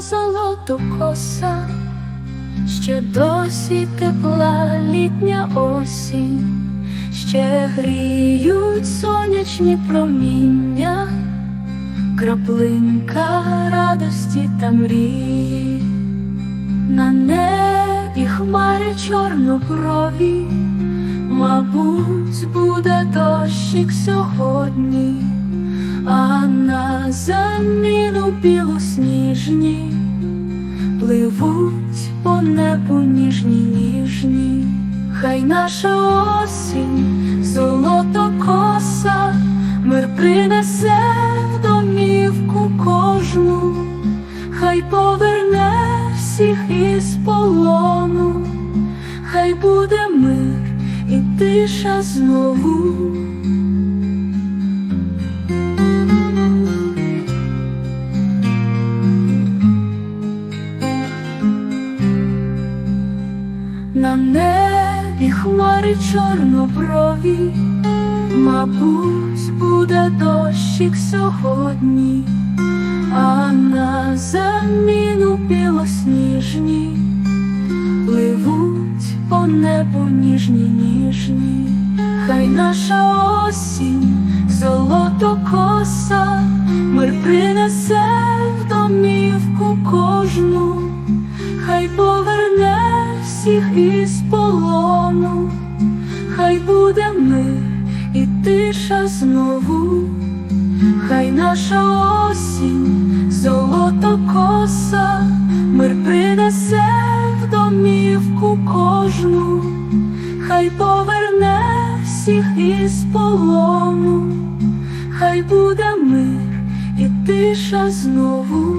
золотокоса, ще досі тепла літня осінь, ще гріють сонячні проміння, краплинка радості та мрії, на небі хмари чорноброві, мабуть, буде дощик сьогодні. А на білосніжні пливуть по небу ніжні ніжні, хай наша осінь, золото коса, мир принесе в домівку кожну, хай поверне всіх із полону, хай буде мир і тиша знову. На небі хмари чорноброві, мабуть, буде дощик сьогодні, а на заміну білосніжні пливуть по небу ніжні ніжні, хай наша осінь, золото коса, мир принесе в домівку кожну, хай поверне всіх із полону, хай буде мир і тиша знову, хай наша осінь, золото коса, мир принесе в домівку кожну, хай поверне всіх із полону, хай буде мир і тиша знову.